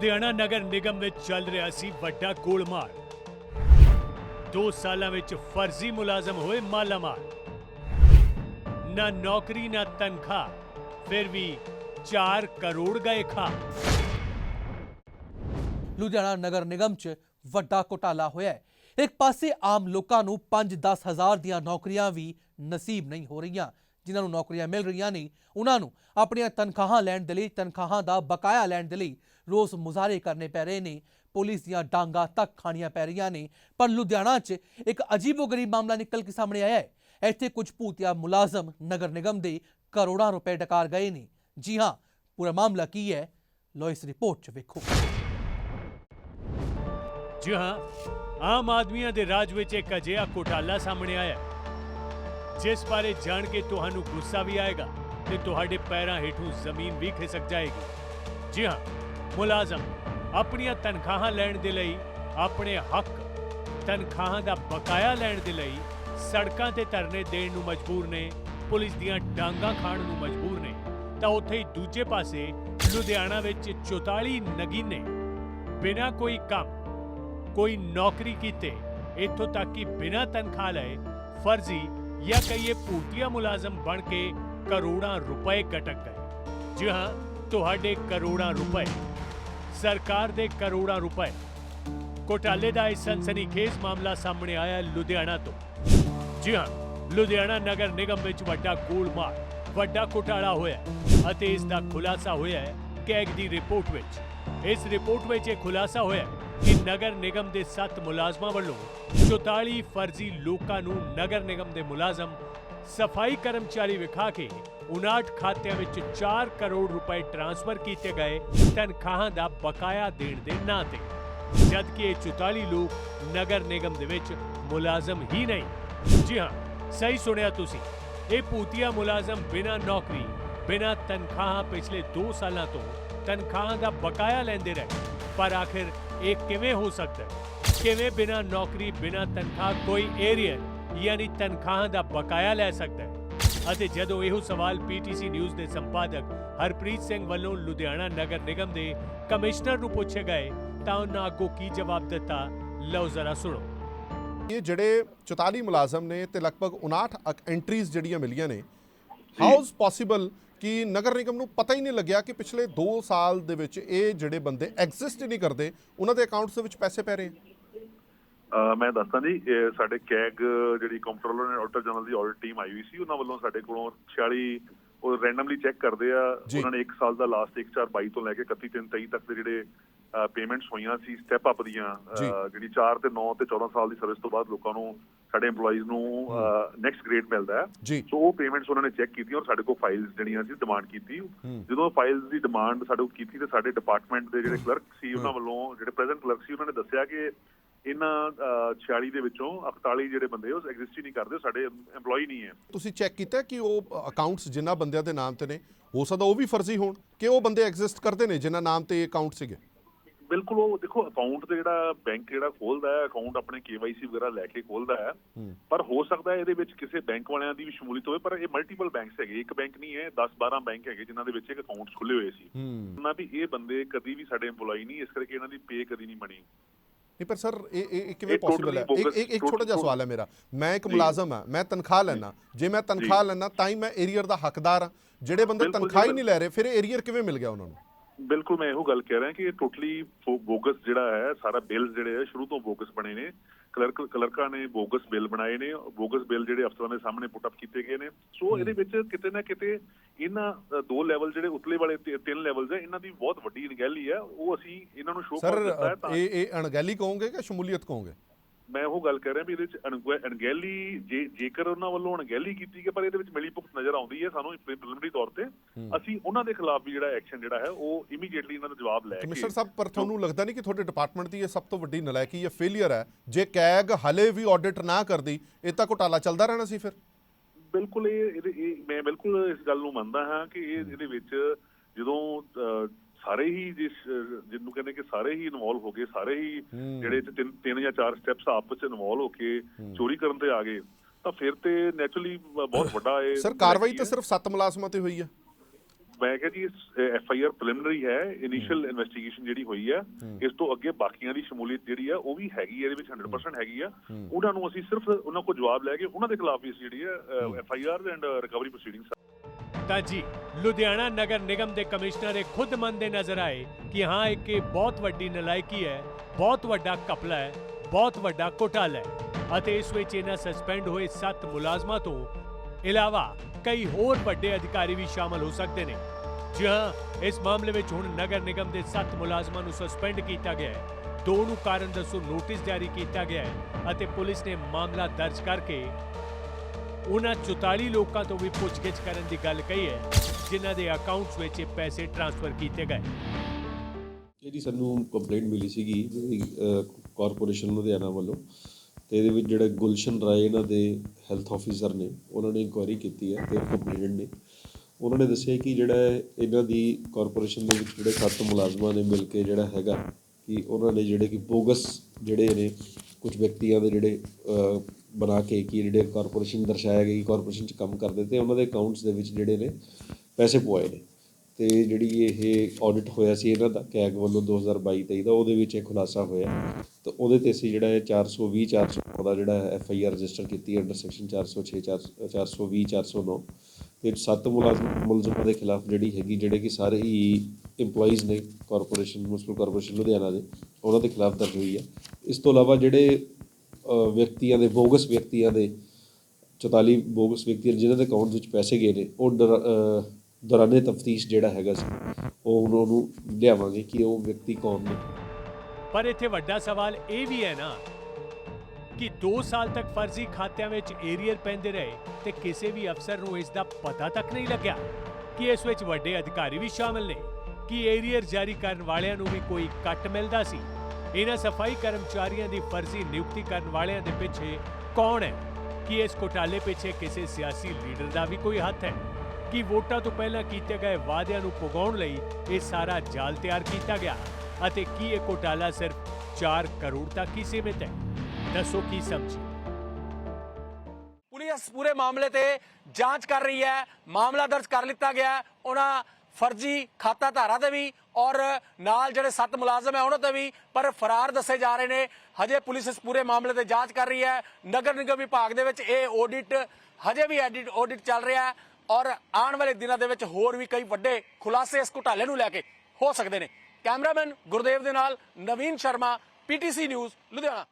ਲੁਧਿਆਣਾ ਨਗਰ ਨਿਗਮ ਵਿੱਚ ਚੱਲ ਰਿਹਾ ਸੀ ਵੱਡਾ ਗੋਲਮਾਲ। ਦੋ ਸਾਲਾਂ ਵਿੱਚ ਫਰਜ਼ੀ ਮੁਲਾਜ਼ਮ ਹੋਏ ਮਾਲਾਮਾਲ। ਨਾ ਨੌਕਰੀ, ਨਾ ਤਨਖਾਹ, ਫਿਰ ਵੀ 4 ਕਰੋੜ ਗਏ ਖਾ ਲੁਧਿਆਣਾ ਨਗਰ ਨਿਗਮ 'ਚ ਵੱਡਾ ਘੁਟਾਲਾ ਹੋਇਆ ਹੈ। ਇੱਕ ਪਾਸੇ ਆਮ ਲੋਕਾਂ ਨੂੰ 5-10 ਹਜ਼ਾਰ ਦੀਆਂ ਨੌਕਰੀਆਂ ਵੀ ਨਸੀਬ ਨਹੀਂ ਹੋ ਰਹੀਆਂ, ਜਿਨ੍ਹਾਂ ਨੂੰ ਨੌਕਰੀਆਂ ਮਿਲ ਰਹੀਆਂ ਨੇ ਉਹਨਾਂ ਨੂੰ ਆਪਣੀਆਂ ਤਨਖਾਹਾਂ ਲੈਣ ਦੇ ਲਈ, ਤਨਖਾਹਾਂ ਦਾ ਬਕਾਇਆ ਲੈਣ ਦੇ ਲਈ ਰੋਸ ਮੁਜ਼ਾਹਰੇ ਕਰਨੇ ਪੈ ਰਹੇ ਨੇ, ਪੁਲਿਸ ਦੀਆਂ ਡਾਂਗਾ ਤੱਕ ਖਾਣੀਆਂ ਪੈ ਰਹੀਆਂ ਨੇ, ਪਰ ਲੁਧਿਆਣਾ 'ਚ ਇੱਕ ਅਜੀਬੋ-ਗਰੀਬ ਮਾਮਲਾ ਨਿਕਲ ਕੇ ਸਾਹਮਣੇ ਆਇਆ ਹੈ। ਇੱਥੇ ਕੁਝ ਭੂਤੀਆ ਮੁਲਾਜ਼ਮ ਨਗਰ ਨਿਗਮ ਦੇ ਕਰੋੜਾਂ ਰੁਪਏ ਡਕਾਰ ਗਏ ਨੇ। ਜੀ ਹਾਂ, ਪੂਰਾ ਮਾਮਲਾ ਕੀ ਹੈ? ਲੋ ਇਸ ਰਿਪੋਰਟ 'ਚ ਵੇਖੋ। ਜੀ ਹਾਂ, ਆਮ ਆਦਮੀਆਂ ਦੇ ਰਾਜ ਵਿੱਚ ਇੱਕ ਅਜਿਹਾ ਘੋਟਾਲਾ ਸਾਹਮਣੇ ਆਇਆ ਜਿਸ ਬਾਰੇ ਜਾਣ ਕੇ ਤੁਹਾਨੂੰ ਗੁੱਸਾ ਵੀ ਆਏਗਾ ਤੇ ਤੁਹਾਡੇ ਪੈਰਾਂ ਹੇਠੋਂ ਜ਼ਮੀਨ ਵੀ ਖਿਸਕ ਜਾਏਗੀ। ਜੀ ਹਾਂ ਮੁਲਾਜ਼ਮ ਆਪਣੀਆਂ ਤਨਖਾਹਾਂ ਲੈਣ ਦੇ ਲਈ, ਆਪਣੇ ਹੱਕ ਤਨਖਾਹਾਂ ਦਾ ਬਕਾਇਆ ਲੈਣ ਦੇ ਲਈ ਸੜਕਾਂ ਤੇ ਧਰਨੇ ਦੇਣ ਨੂੰ ਮਜਬੂਰ ਨੇ, ਪੁਲਿਸ ਦੀਆਂ ਡਾਂਗਾਂ ਖਾਣ ਨੂੰ ਮਜਬੂਰ ਨੇ, ਤਾਂ ਉੱਥੇ ਹੀ ਦੂਜੇ ਪਾਸੇ ਲੁਧਿਆਣਾ ਵਿੱਚ 44 ਨਗੀਨੇ ਬਿਨਾਂ ਕੋਈ ਕੰਮ, ਕੋਈ ਨੌਕਰੀ ਕੀਤੇ, ਇੱਥੋਂ ਤੱਕ ਕਿ ਬਿਨਾਂ ਤਨਖਾਹ ਲਏ ਫਰਜ਼ੀ ਜਾਂ ਕਹੀਏ ਭੂਤੀਆ ਮੁਲਾਜ਼ਮ ਬਣ ਕੇ ਕਰੋੜਾਂ ਰੁਪਏ ਕਟਕ ਗਏ। ਜੀ ਹਾਂ ਤੁਹਾਡੇ ਕਰੋੜਾਂ ਰੁਪਏ। ਸਰਕਾਰ ਦੇ ਕਰੋੜਾਂ ਰੁਪਏ। ਘੋਟਾਲੇ ਦਾ ਇਹ ਸਨਸਨੀਖੇਜ਼ ਮਾਮਲਾ ਸਾਹਮਣੇ ਆਇਆ ਲੁਧਿਆਣਾ ਤੋਂ। ਜੀ ਹਾਂ, ਲੁਧਿਆਣਾ ਨਗਰ ਨਿਗਮ ਵਿੱਚ ਵੱਡਾ ਗੋਲਮਾਲ, ਵੱਡਾ ਘੋਟਾਲਾ ਹੋਇਆ ਅਤੇ ਇਸ ਦਾ ਖੁਲਾਸਾ ਹੋਇਆ ਹੈ ਕੈਗ ਦੀ ਰਿਪੋਰਟ ਵਿੱਚ। ਇਸ ਰਿਪੋਰਟ ਵਿੱਚ ਇਹ ਖੁਲਾਸਾ ਹੋਇਆ ਕਿ ਨਗਰ ਨਿਗਮ ਦੇ 7 ਮੁਲਾਜ਼ਮਾਂ ਵੱਲੋਂ 44 ਫਰਜ਼ੀ ਲੋਕਾਂ ਨੂੰ ਨਗਰ ਨਿਗਮ ਦੇ ਮੁਲਾਜ਼ਮ ਸਫ਼ਾਈ ਕਰਮਚਾਰੀ ਵਿਖਾ ਕੇ 59 ਖਾਤਿਆਂ ਵਿੱਚ 4 ਕਰੋੜ ਰੁਪਏ ਟ੍ਰਾਂਸਫਰ ਕੀਤੇ ਗਏ ਤਨਖਾਹਾਂ ਦਾ ਬਕਾਇਆ ਦੇਣ ਦੇ ਨਾਂ ਤੇ ਜਦਕਿ ਇਹ 44 ਲੋਕ ਨਗਰ ਨਿਗਮ ਦੇ ਵਿੱਚ ਮੁਲਾਜ਼ਮ ਹੀ ਨਹੀਂ ਜੀ ਹਾਂ ਸਹੀ ਸੁਣਿਆ ਤੁਸੀਂ ਇਹ ਭੂਤੀਆ ਮੁਲਾਜ਼ਮ ਬਿਨਾਂ ਨੌਕਰੀ ਬਿਨਾਂ ਤਨਖਾਹਾਂ ਪਿਛਲੇ 2 ਸਾਲਾਂ ਤੋਂ ਤਨਖਾਹਾਂ ਦਾ ਬਕਾਇਆ ਲੈਂਦੇ ਰਹੇ ਪਰ ਆਖਿਰ ਇਹ ਕਿਵੇਂ ਹੋ ਸਕਦਾ ਹੈ ਕਿਵੇਂ ਬਿਨਾਂ ਨੌਕਰੀ ਬਿਨਾਂ ਤਨਖਾਹ ਕੋਈ ਏਰੀਅਰ ਯਾਨੀ ਤਨਖਾਹਾਂ ਦਾ ਬਕਾਇਆ ਲੈ ਸਕਦਾ ਹੈ। ਅਤੇ ਜਦੋਂ ਇਹੋ ਸਵਾਲ ਪੀਟੀਸੀ ਨਿਊਜ਼ ਦੇ ਸੰਪਾਦਕ ਹਰਪ੍ਰੀਤ ਸਿੰਘ ਵੱਲੋਂ ਲੁਧਿਆਣਾ ਨਗਰ ਨਿਗਮ ਦੇ ਕਮਿਸ਼ਨਰ ਨੂੰ ਪੁੱਛੇ ਗਏ ਤਾਂ ਉਹਨਾਂ ਅੱਗੋਂ ਕੀ ਜਵਾਬ ਦਿੱਤਾ? ਲਓ ਜ਼ਰਾ ਸੁਣੋ। ਇਹ ਜਿਹੜੇ 44 ਮੁਲਾਜ਼ਮ ਨੇ ਤੇ ਲਗਭਗ 59 ਐਂਟਰੀਜ਼ ਜਿਹੜੀਆਂ ਮਿਲੀਆਂ ਨੇ ਹਾਊਸ ਪੋਸੀਬਲ ਕਿ ਨਗਰ ਨਿਗਮ ਨੂੰ ਪਤਾ ਹੀ ਨਹੀਂ ਲੱਗਿਆ ਕਿ ਪਿਛਲੇ 2 ਸਾਲ ਦੇ ਵਿੱਚ ਇਹ ਜਿਹੜੇ ਬੰਦੇ ਐਗਜ਼ਿਸਟ ਹੀ ਨਹੀਂ ਕਰਦੇ ਉਹਨਾਂ ਦੇ ਅਕਾਊਂਟਸ ਦੇ ਵਿੱਚ ਪੈਸੇ ਪੈ ਰਹੇ? ਮੈਂ ਦੱਸਦਾ ਜੀ ਸਾਡੇ ਕੈਗ ਜਿਹੜੀ ਕੰਪਟਰੋਲਰ ਨੇ ਆਡਿਟਰ ਜਨਰਲ ਦੀ ਆਡਿਟ ਟੀਮ ਆਈ ਹੋਈ ਸੀ ਉਹਨਾਂ ਵੱਲੋਂ ਸਾਡੇ ਕੋਲੋਂ 46 ਉਹ ਰੈਂਡਮਲੀ ਚੈੱਕ ਕਰਦੇ ਆ। ਉਹਨਾਂ ਨੇ 1 ਸਾਲ ਦਾ ਲਾਸਟ 1422 ਤੋਂ ਲੈ ਕੇ 31 ਤੱਕ ਦੇ ਜਿਹੜੇ ਪੇਮੈਂਟਸ ਹੋਈਆਂ ਸੀ ਸਟੈਪ ਅਪ ਦੀਆਂ ਜਿਹੜੀ 4 ਤੇ 9 ਤੇ 14 ਸਾਲ ਦੀ ਸਰਵਿਸ ਤੋਂ ਬਾਅਦ ਲੋਕਾਂ ਨੂੰ ਸਾਡੇ EMPLOYEES ਨੂੰ ਨੈਕਸਟ ਗ੍ਰੇਡ ਮਿਲਦਾ ਹੈ। ਸੋ ਉਹ ਪੇਮੈਂਟਸ ਉਹਨਾਂ ਨੇ ਚੈੱਕ ਕੀਤੀਆਂ ਔਰ ਸਾਡੇ ਕੋਲ ਫਾਈਲਸ ਜਿਹੜੀਆਂ ਸੀ ਡਿਮਾਂਡ ਕੀਤੀ। ਜਦੋਂ ਫਾਈਲਸ ਦੀ ਡਿਮਾਂਡ ਸਾਡੇ ਕੋਲ ਕੀਤੀ ਤੇ ਸਾਡੇ ਡਿਪਾਰਟਮੈਂਟ ਦੇ ਜਿਹੜੇ ਕਲਰਕ ਸੀ ਉਹਨਾਂ ਵੱਲੋਂ ਜਿਹੜੇ ਪ੍ਰੈਜ਼ੈਂਟ ਕਲਰਕ ਸੀ ਉਹਨਾਂ ਨੇ ਦੱਸਿਆ ਕਿ ਇਹਨਾਂ ਅਹ, 46 ਦੇ ਵਿੱਚੋਂ 41 ਜਿਹੜੇ ਬੰਦੇ ਉਹ ਐਗਜ਼ਿਸਟ ਹੀ ਨਹੀਂ ਕਰਦੇ ਸਾਡੇ EMPLOYEE ਨਹੀਂ ਹੈ। ਤੁਸੀਂ ਚੈੱਕ ਕੀਤਾ ਕਿ ਉਹ ਅਕਾਊਂਟਸ ਜਿਨ੍ਹਾਂ ਬੰਦਿਆਂ ਦੇ ਨਾਮ ਤੇ ਨੇ ਹੋ ਸਕਦਾ ਉਹ ਵੀ ਫਰਜ਼ੀ ਹੋਣ ਕਿ ਉਹ ਬੰਦੇ ਐਗਜ਼ਿਸਟ ਕਰਦੇ ਨੇ ਜਿਨ੍ਹਾਂ ਨਾਮ ਤੇ ਅਕਾਊਂਟ ਸੀਗੇ? ਬਿਲਕੁਲ ਉਹ ਦੇਖੋ ਅਕਾਊਂਟ ਤੇ ਜਿਹੜਾ ਬੈਂਕ ਜਿਹੜਾ ਖੋਲਦਾ ਹੈ ਅਕਾਊਂਟ ਆਪਣੇ KYC ਵਗੈਰਾ ਲੈ ਕੇ ਖੋਲਦਾ ਹੈ ਪਰ ਹੋ ਸਕਦਾ ਹੈ ਇਹਦੇ ਵਿੱਚ ਕਿਸੇ ਬੈਂਕ ਵਾਲਿਆਂ ਦੀ ਵੀ ਸ਼ਮੂਲੀਅਤ ਹੋਵੇ ਪਰ ਇਹ ਮਲਟੀਪਲ ਬੈਂਕਸ ਹੈਗੇ ਇੱਕ ਬੈਂਕ ਨਹੀਂ ਹੈ 10 12 ਬੈਂਕ ਹੈਗੇ ਜਿਨ੍ਹਾਂ ਦੇ ਵਿੱਚ ਇੱਕ ਅਕਾਊਂਟਸ ਖੁੱਲੇ ਹੋਏ ਸੀ। ਉਹਨਾਂ ਵੀ ਇਹ ਬੰਦੇ ਕਦੀ ਵੀ ਸਾਡੇ EMPLOYEE ਨਹੀਂ ਇਸ ਕਰਕੇ ਇਹਨਾਂ ਦੀ ਪੇ ਕਦੀ ਨਹੀਂ ਬਣੀ। ਨਹੀਂ ਪਰ ਸਰ ਇਹ ਇਹ ਇਹ ਕਿਵੇਂ ਇਹ ਪੋਸੀਬਲ ਹੈ? ਇੱਕ ਇੱਕ ਇੱਕ ਛੋਟਾ ਜਿਹਾ ਸਵਾਲ ਹੈ ਮੇਰਾ। ਮੈਂ ਇੱਕ। ਮੁਲਾਜ਼ਮ ਹਾਂ ਮੈਂ ਤਨਖਾਹ ਲੈਣਾ ਜੇ। ਮੈਂ ਤਨਖਾਹ ਲੈਣਾ ਤਾਂ ਹੀ ਮੈਂ ਏਰੀਅਰ ਦਾ ਹੱਕਦਾਰ ਹਾਂ। ਜਿਹੜੇ ਬੰਦੇ ਤਨਖਾਹ ਹੀ। ਨਹੀਂ ਲੈ ਰਹੇ ਫਿਰ ਏਰੀਅਰ ਕਿਵੇਂ ਮਿਲ ਗਿਆ ਉਹਨਾਂ ਨੂੰ? ਬਿਲਕੁਲ ਮੈਂ ਇਹੋ ਗੱਲ ਕਹਿ ਰਿਹਾ ਕਿ ਇਹ ਟੋਟਲੀ ਬੋਗਸ ਜਿਹੜਾ ਹੈ ਸਾਰਾ ਬਿੱਲ ਜਿਹੜੇ ਹੈ ਸ਼ੁਰੂ ਤੋਂ ਬੋਗਸ ਬਣੇ ਨੇ। ਕਲਰਕ ਕਲਰਕਾਂ ਨੇ ਬੋਗਸ ਬਿੱਲ ਬਣਾਏ ਨੇ ਬੋਗਸ ਬਿੱਲ ਜਿਹੜੇ ਅਫਸਰਾਂ ਦੇ ਸਾਹਮਣੇ ਪੁੱਟ ਅਪ ਕੀਤੇ ਗਏ ਨੇ। ਸੋ ਇਹਦੇ ਵਿੱਚ ਕਿਤੇ ਨਾ ਕਿਤੇ ਇਹਨਾਂ ਦੋ ਲੈਵਲ ਜਿਹੜੇ ਉਤਲੇ ਵਾਲੇ ਤਿੰਨ ਲੈਵਲਸ ਹੈ ਇਹਨਾਂ ਦੀ ਬਹੁਤ ਵੱਡੀ ਅਣਗਹਿਲੀ ਹੈ ਉਹ ਅਸੀਂ ਇਹਨਾਂ ਨੂੰ ਸ਼ੋਅ ਕਰ ਦਿੱਤਾ ਹੈ ਤਾਂ ਇਹ ਇਹ ਅਣਗਹਿਲੀ ਕਹੋਗੇ ਕਿ ਸ਼ਮੂਲੀਅਤ ਕਹੋਗੇ? ਮੈਂ ਉਹ ਗੱਲ ਕਰ ਰਿਹਾ ਵੀ ਇਹਦੇ ਵਿੱਚ ਅਣਗਹਿ- ਅਣਗਹਿਲੀ ਜੇ ਜੇਕਰ ਉਹਨਾਂ ਵੱਲੋਂ ਅਣਗਹਿਲੀ ਕੀਤੀ ਗਈ ਪਰ ਇਹਦੇ ਵਿੱਚ ਮਿਲੀ ਭੁਗਤ ਨਜ਼ਰ ਆਉਂਦੀ ਹੈ ਸਾਨੂੰ ਪ੍ਰੀਲਿਮਿਨਰੀ ਤੌਰ ਤੇ। ਅਸੀਂ ਉਹਨਾਂ ਦੇ ਖਿਲਾਫ ਵੀ ਜਿਹੜਾ ਐਕਸ਼ਨ ਜਿਹੜਾ ਹੈ ਉਹ ਇਮੀਡੀਏਟਲੀ ਇਹਨਾਂ ਦਾ ਜਵਾਬ ਲੈ ਕੇ ਕਮਿਸ਼ਨਰ ਸਾਹਿਬ ਪਰ ਤੁਹਾਨੂੰ ਲੱਗਦਾ ਨਹੀਂ ਕਿ ਤੁਹਾਡੇ ਡਿਪਾਰਟਮੈਂਟ ਦੀ ਇਹ ਸਭ ਤੋਂ ਵੱਡੀ ਨਲਾਇਕੀ ਜਾਂ ਫੇਲਿਅਰ ਹੈ? ਜੇ ਕੈਗ ਹਲੇ ਵੀ ਆਡਿਟ ਨਾ ਕਰਦੀ ਇਹ ਤਾਂ ਘੁਟਾਲਾ ਚੱਲਦਾ ਰਹਿਣਾ ਸੀ ਫਿਰ? ਬਿਲਕੁਲ ਇਹ ਮੈਂ ਬਿਲਕੁਲ ਇਸ ਗੱਲ ਨੂੰ ਮੰਨਦਾ ਹਾਂ ਕਿ ਇਹ ਇਹਦੇ ਵਿੱਚ ਜਦੋਂ ਸਾਰੇ ਹੀ ਜਿਸ ਜਿਹਨੂੰ ਕਹਿੰਦੇ ਕਿ ਸਾਰੇ ਹੀ ਇਨਵੋਲਵ ਹੋ ਗਏ ਸਾਰੇ ਹੀ ਜਿਹੜੇ 'ਚ ਤਿੰਨ ਤਿੰਨ ਜਾਂ ਚਾਰ ਸਟੈਪਸ ਆਪਸ ਚ ਇਨਵੋਲਵ ਹੋ ਕੇ ਚੋਰੀ ਕਰਨ ਤੇ ਆ ਗਏ ਤਾਂ ਫਿਰ ਤੇ ਨੈਚੁਰਲੀ ਬਹੁਤ ਵੱਡਾ ਇਹ ਸਰ ਕਾਰਵਾਈ ਤਾਂ। ਸਿਰਫ 7 ਮੁਲਾਜ਼ਮਾਂ ਤੇ ਹੋਈ ਹੈ ਮੈਂ ਕਿਹਾ ਜੀ ਐਫ ਆਈ ਆਰ ਪ੍ਰੀਲਿਮਿਨਰੀ ਹੈ ਇਨੀਸ਼ੀਅਲ ਇਨਵੈਸਟੀਗੇਸ਼ਨ ਜਿਹੜੀ ਹੋਈ ਹੈ। ਇਸ ਤੋਂ ਅੱਗੇ ਬਾਕੀਆਂ ਦੀ ਸ਼ਮੂਲੀਅਤ ਜਿਹੜੀ ਹੈ ਉਹ ਵੀ ਹੈਗੀ ਹੈ ਇਹਦੇ ਵਿੱਚ 100% ਹੈਗੀ ਆ। ਉਹਨਾਂ ਨੂੰ ਅਸੀਂ ਸਿਰਫ ਉਹਨਾਂ ਕੋਲ ਜਵਾਬ ਲੈ ਕੇ ਉਹਨਾਂ ਦੇ ਖਿਲਾਫ ਵੀ ਜਿਹੜੀ ਹੈ। F I R and recovery proceedings ਤਾਂ ਜੀ, ਲੁਧਿਆਣਾ ਨਗਰ ਨਿਗਮ ਦੇ ਕਮਿਸ਼ਨਰ ਇਹ ਖੁਦ ਮੰਨਦੇ ਨਜ਼ਰ ਆਏ ਕਿ ਹਾਂ, ਇੱਕ ਇਹ ਬਹੁਤ ਵੱਡੀ ਨਲਾਇਕੀ ਹੈ, ਬਹੁਤ ਵੱਡਾ ਕਪਲਾ ਹੈ, ਬਹੁਤ ਵੱਡਾ ਘੁਟਾਲਾ ਹੈ ਅਤੇ ਇਸ ਵਿੱਚ ਇਹਨਾਂ ਸਸਪੈਂਡ ਹੋਏ 7 ਮੁਲਾਜ਼ਮਾਂ ਤੋਂ ਇਲਾਵਾ ਕਈ ਹੋਰ ਵੱਡੇ ਅਧਿਕਾਰੀ ਵੀ ਸ਼ਾਮਲ ਹੋ ਸਕਦੇ ਨੇ। ਜੀ ਹਾਂ, ਇਸ ਮਾਮਲੇ ਵਿੱਚ ਹੁਣ ਨਗਰ ਨਿਗਮ ਦੇ 7 ਮੁਲਾਜ਼ਮਾਂ ਨੂੰ ਸਸਪੈਂਡ ਕੀਤਾ ਗਿਆ ਹੈ। ਦੋ ਨੂੰ ਕਾਰਨ ਦੱਸੋ ਨੋਟਿਸ ਜਾਰੀ ਕੀਤਾ ਗਿਆ ਹੈ ਅਤੇ ਪੁਲਿਸ ਨੇ ਮਾਮਲਾ ਦਰਜ ਕਰਕੇ ਉਹਨਾਂ 44 ਲੋਕਾਂ ਤੋਂ ਵੀ ਪੁੱਛਗਿੱਛ ਕਰਨ ਦੀ ਗੱਲ ਕਹੀ ਹੈ, ਜਿਨ੍ਹਾਂ ਦੇ ਅਕਾਊਂਟਸ ਵਿੱਚ ਇਹ ਪੈਸੇ ਟ੍ਰਾਂਸਫਰ ਕੀਤੇ ਗਏ। ਜਿਹੜੀ ਸਾਨੂੰ ਕੰਪਲੇਂਟ ਮਿਲੀ ਸੀਗੀ ਕਾਰਪੋਰੇਸ਼ਨ ਲੁਧਿਆਣਾ ਵੱਲੋਂ, ਤੇ ਇਹਦੇ ਵਿੱਚ ਜਿਹੜਾ ਗੁਲਸ਼ਨ ਰਾਏ ਇਹਨਾਂ ਦੇ ਹੈਲਥ ਆਫੀਸਰ ਨੇ, ਉਹਨਾਂ ਨੇ ਇਨਕੁਆਇਰੀ ਕੀਤੀ ਹੈ ਤੇ ਕੰਪਲੇਂਟ ਨੇ। ਉਹਨਾਂ ਨੇ ਦੱਸਿਆ ਕਿ ਜਿਹੜਾ ਇਹਨਾਂ ਦੀ ਕਾਰਪੋਰੇਸ਼ਨ ਦੇ ਵਿੱਚ ਜਿਹੜੇ ਸੱਤ ਮੁਲਾਜ਼ਮਾਂ ਨੇ ਮਿਲ ਕੇ ਜਿਹੜਾ ਹੈਗਾ, ਕਿ ਉਹਨਾਂ ਨੇ ਜਿਹੜੇ ਕਿ ਬੋਗਸ ਜਿਹੜੇ ਨੇ, ਕੁਝ ਵਿਅਕਤੀਆਂ ਦੇ ਜਿਹੜੇ ਬਣਾ ਕੇ ਕਿ ਜਿਹੜੇ ਕਾਰਪੋਰੇਸ਼ਨ ਦਰਸਾਇਆ ਗਿਆ ਕਿ ਕਾਰਪੋਰੇਸ਼ਨ 'ਚ ਕੰਮ ਕਰਦੇ ਤੇ ਉਹਨਾਂ ਦੇ ਅਕਾਊਂਟਸ ਦੇ ਵਿੱਚ ਜਿਹੜੇ ਨੇ ਪੈਸੇ ਪਵਾਏ ਨੇ। ਤੇ ਜਿਹੜੀ ਇਹ ਆਡਿਟ ਹੋਇਆ ਸੀ ਇਹਨਾਂ ਦਾ, ਕੈਗ ਵੱਲੋਂ 2022-23 ਦਾ, ਉਹਦੇ ਵਿੱਚ ਇਹ ਖੁਲਾਸਾ ਹੋਇਆ। ਤਾਂ ਉਹਦੇ ਤੇ ਅਸੀਂ ਜਿਹੜਾ ਇਹ 420 400 ਦਾ ਜਿਹੜਾ ਐਫ ਆਈ ਆਰ ਰਜਿਸਟਰ ਕੀਤੀ ਅੰਡਰ ਸੈਕਸ਼ਨ 406 420 409 ਤੇ ਸੱਤ ਮੁਲਾਜ਼ਮ, ਮੁਲਜ਼ਮਾਂ ਦੇ ਖਿਲਾਫ ਜਿਹੜੀ ਹੈਗੀ, ਜਿਹੜੇ ਕਿ ਸਾਰੇ ਹੀ EMPLOYEES ਨੇ ਕਾਰਪੋਰੇਸ਼ਨ ਮਿਊਨਿਸਪਲ ਕਾਰਪੋਰੇਸ਼ਨ ਲੁਧਿਆਣਾ ਦੇ, ਉਹਨਾਂ ਦੇ ਖਿਲਾਫ ਦਰਜ ਹੋਈ ਹੈ। ਇਸ ਤੋਂ ਇਲਾਵਾ ਜਿਹੜੇ ਵਿਅਕਤੀਆਂ ਦੇ, ਬੋਗਸ ਵਿਅਕਤੀਆਂ ਦੇ 44 ਬੋਗਸ ਵਿਅਕਤੀਆਂ ਜਿਨ੍ਹਾਂ ਦੇ ਅਕਾਊਂਟ ਵਿੱਚ ਪੈਸੇ ਗਏ ਨੇ, ਉਹ ਦਰ- ਦੌਰਾਨੇ ਤਫਤੀਸ਼ ਜਿਹੜਾ ਹੈਗਾ ਸੀ, ਉਹ ਉਹਨਾਂ ਨੂੰ ਲਿਆਵਾਂਗੇ ਕਿ ਉਹ ਵਿਅਕਤੀ ਕੌਣ ਨੇ। ਪਰ ਇੱਥੇ ਵੱਡਾ ਸਵਾਲ ਇਹ ਵੀ ਹੈ ਨਾ ਕਿ 2 ਸਾਲ ਤੱਕ ਫਰਜ਼ੀ ਖਾਤਿਆਂ ਵਿੱਚ ਏਰੀਅਰ ਪੈਂਦੇ ਰਹੇ ਤੇ ਕਿਸੇ ਵੀ ਅਫਸਰ ਨੂੰ ਇਸ ਦਾ ਪਤਾ ਤੱਕ ਨਹੀਂ ਲੱਗਿਆ ਕਿ ਇਸ ਵਿੱਚ ਵੱਡੇ ਅਧਿਕਾਰੀ ਵੀ ਸ਼ਾਮਲ ਨੇ, ਕਿ ਏਰੀਅਰ ਜਾਰੀ ਕਰਨ ਵਾਲਿਆਂ ਨੂੰ ਵੀ ਕੋਈ ਕੱਟ ਮਿਲਦਾ ਸੀ। ਇਹਨਾਂ ਸਫ਼ਾਈ ਕਰਮਚਾਰੀਆਂ ਦੀ ਫਰਜ਼ੀ ਨਿਯੁਕਤੀ ਕਰਨ ਵਾਲਿਆਂ ਦੇ ਪਿੱਛੇ ਕੌਣ ਹੈ? ਕਿ ਇਸ ਘੁਟਾਲੇ ਪਿੱਛੇ ਕਿਸੇ ਸਿਆਸੀ ਲੀਡਰ ਦਾ ਵੀ ਕੋਈ ਹੱਥ ਹੈ? ਕਿ ਵੋਟਾਂ ਤੋਂ ਪਹਿਲਾਂ ਕੀਤੇ ਗਏ ਵਾਅਦਿਆਂ ਨੂੰ ਪੁਗਾਉਣ ਲਈ ਇਹ ਸਾਰਾ ਜਾਲ ਤਿਆਰ ਕੀਤਾ ਗਿਆ? ਅਤੇ ਕੀ ਇਹ ਘੁਟਾਲਾ ਸਿਰਫ 4 ਕਰੋੜ ਤੱਕ ਹੀ ਸੀਮਿਤ ਹੈ? ਦੱਸੋ ਕੀ ਸਮਝੀ? ਪੁਲਿਸ ਇਸ ਪੂਰੇ ਮਾਮਲੇ ਤੇ ਜਾਂਚ ਕਰ ਰਹੀ ਹੈ। ਮਾਮਲਾ ਦਰਜ ਕਰ ਲਿੱਤਾ ਗਿਆ। ਉਹਨਾਂ ਫਰਜ਼ੀ ਖਾਤਾ ਧਾਰਾ ਤੇ ਵੀ ਔਰ ਨਾਲ ਜਿਹੜੇ ਸੱਤ ਮੁਲਾਜ਼ਮ ਹੈ ਉਹਨਾਂ ਤੇ ਵੀ, ਪਰ ਫਰਾਰ ਦੱਸੇ ਜਾ ਰਹੇ ਨੇ। ਹਜੇ ਪੁਲਿਸ ਇਸ ਪੂਰੇ ਮਾਮਲੇ ਤੇ ਜਾਂਚ ਕਰ ਰਹੀ ਹੈ। ਨਗਰ ਨਿਗਮ ਵਿਭਾਗ ਦੇ ਵਿੱਚ ਇਹ ਆਡਿਟ ਹਜੇ ਵੀ ਐਡਿਟ ਆਡਿਟ ਚੱਲ ਰਿਹਾ ਹੈ ਔਰ ਆਉਣ ਵਾਲੇ ਦਿਨਾਂ ਦੇ ਵਿੱਚ ਹੋਰ ਵੀ ਕਈ ਵੱਡੇ ਖੁਲਾਸੇ ਇਸ ਘੁਟਾਲੇ ਨੂੰ ਲੈ ਕੇ ਹੋ ਸਕਦੇ ਨੇ। ਕੈਮਰਾਮੈਨ ਗੁਰਦੇਵ ਦੇ ਨਾਲ ਨਵੀਨ ਸ਼ਰਮਾ, ਪੀਟੀਸੀ ਨਿਊਜ਼, ਲੁਧਿਆਣਾ।